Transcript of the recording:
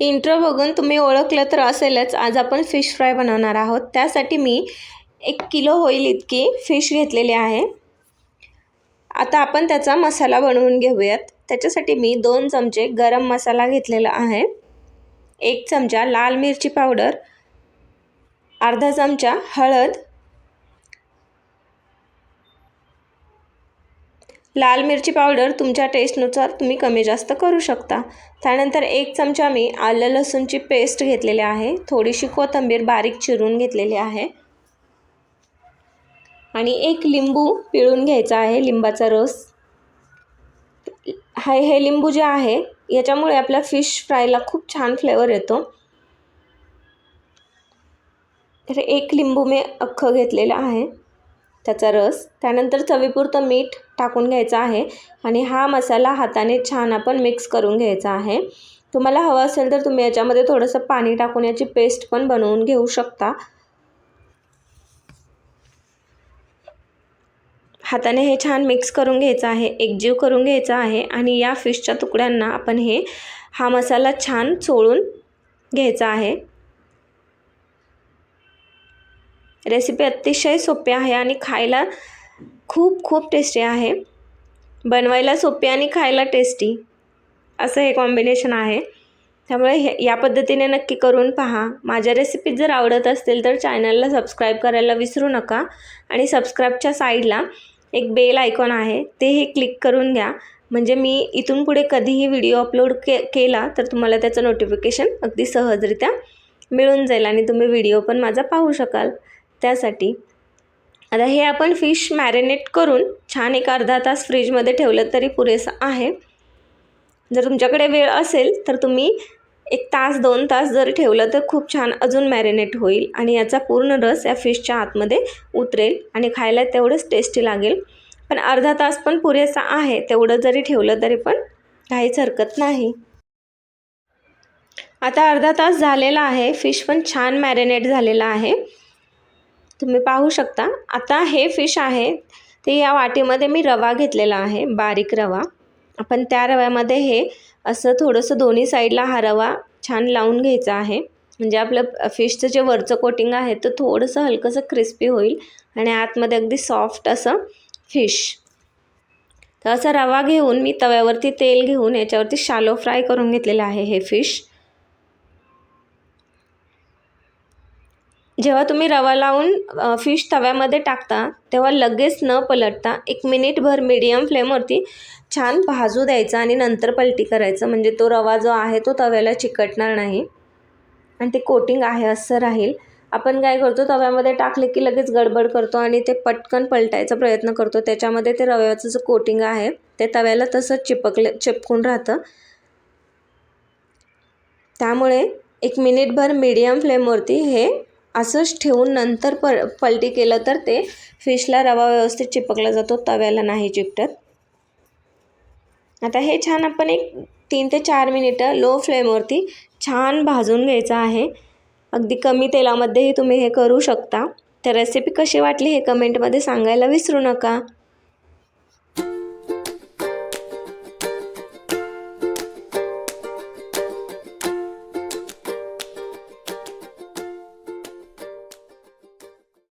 Intro बघून तुम्ही ओळखलं तर असेलच. आज आपण फिश फ्राय बनवणार आहोत. त्यासाठी मी एक किलो होईल इतकी फिश घेतलेली आहे. आता आपण त्याचा मसाला बनवून घेऊयात. त्याच्यासाठी मी दोन चमचे गरम मसाला घेतलेला आहे. एक चमचा लाल मिरची पावडर अर्धा चमचा हळद लाल मिरची पावडर तुमच्या टेस्टनुसार तुम्ही कमी जास्त करू शकता. त्यानंतर एक चमचा मी आलं लसूणची पेस्ट घेतलेली आहे. थोडीशी कोथिंबीर बारीक चिरून घेतलेली आहे. आणि एक लिंबू पिळून घ्यायचा आहे लिंबाचा रस. हाय हे लिंबू जे आहे याच्यामुळे आपल्या फिश फ्रायला खूप छान फ्लेवर येतो. तर एक लिंबू मी अख्खं घेतलेलं आहे. त्याचा रस. त्यानंतर चवीपुरतं मीठ टाकून घ्यायचं आहे आणि हा मसाला हाताने छान आपण मिक्स करून घ्यायचा आहे. तुम्हाला हवं असेल तर तुम्ही याच्यामध्ये थोडंसं पाणी टाकून याची पेस्ट पण बनवून घेऊ शकता. हाताने हे छान मिक्स करून घ्यायचं आहे. एकजीव करून घ्यायचा आहे आणि या फिशच्या तुकड्यांना आपण हे हा मसाला छान चोळून घ्यायचा आहे. रेसिपी अतिशय सोपी आहे आणि खायला खूप खूप टेस्टी आहे. बनवायला सोपी आणि खायला टेस्टी. असं हे कॉम्बिनेशन आहे. त्यामुळे हे या पद्धतीने नक्की करून पहा. माझ्या रेसिपीज जर आवडत असतील तर चॅनलला सबस्क्राईब करायला विसरू नका. आणि सबस्क्राईबच्या साईडला एक बेल आयकॉन आहे. तेही क्लिक करून घ्या. म्हणजे मी इथून पुढे कधीही व्हिडिओ अपलोड के केला तर तुम्हाला त्याचं नोटिफिकेशन अगदी सहजरित्या मिळून जाईल आणि तुम्ही व्हिडिओ पण माझा पाहू शकाल. त्यासाठी. आता हे आपण फिश मॅरिनेट करून छान एक अर्धा तास फ्रीजमध्ये ठेवलं तरी पुरेसं आहे. जर तुमच्याकडे वेळ असेल तर तुम्ही एक तास दोन तास जर ठेवलं तर खूप छान अजून मॅरिनेट होईल आणि याचा पूर्ण रस या फिशच्या आतमध्ये उतरेल आणि खायला तेवढंच टेस्टी लागेल. पण अर्धा तास पण पुरेसा आहे तेवढं जरी ठेवलं तरी पण काहीच हरकत नाही. आता अर्धा तास झालेला आहे फिश पण छान मॅरिनेट झालेला आहे. तुम्ही पाहू शकता. आता हे फिश आहे ते या वाटीमध्ये मी रवा घेतलेला आहे बारीक रवा. आपण त्या रव्यामध्ये हे असं थोडंसं दोन्ही साईडला हा रवा छान लावून घ्यायचा आहे. म्हणजे आपलं फिशचं जे वरचं कोटिंग आहे तर थोडंसं हलकंसं क्रिस्पी होईल आणि आतमध्ये अगदी सॉफ्ट असं फिश तर असा रवा घेऊन मी तव्यावरती तेल घेऊन याच्यावरती शालो फ्राय करून घेतलेलं आहे हे फिश जेव्हा तुम्ही रवा लावून फिश तव्यामध्ये टाकता तेव्हा लगेच न पलटता एक मिनिटभर मीडियम फ्लेमवरती छान भाजू द्यायचा आणि नंतर पलटी करायचं. म्हणजे तो रवा जो आहे तो तव्याला चिकटणार नाही. आणि ते कोटिंग आहे असं राहील. आपण काय करतो तव्यामध्ये टाकले की लगेच गडबड करतो आणि ते पटकन पलटायचा प्रयत्न करतो. त्याच्यामध्ये ते रव्याचं जो कोटिंग आहे ते तव्याला तसंच चिपकले चिपकून राहतं. त्यामुळे एक मिनिटभर मीडियम फ्लेमवरती हे असंच ठेवून नंतर प पलटी केलं तर ते फिशला रवा व्यवस्थित चिपकला जातो तव्याला नाही चिकटत आता हे छान आपण एक तीन ते चार मिनिटं लो फ्लेमवरती छान भाजून घ्यायचं आहे. अगदी कमी तेलामध्येही तुम्ही हे करू शकता. तर रेसिपी कशी वाटली हे कमेंटमध्ये सांगायला विसरू नका.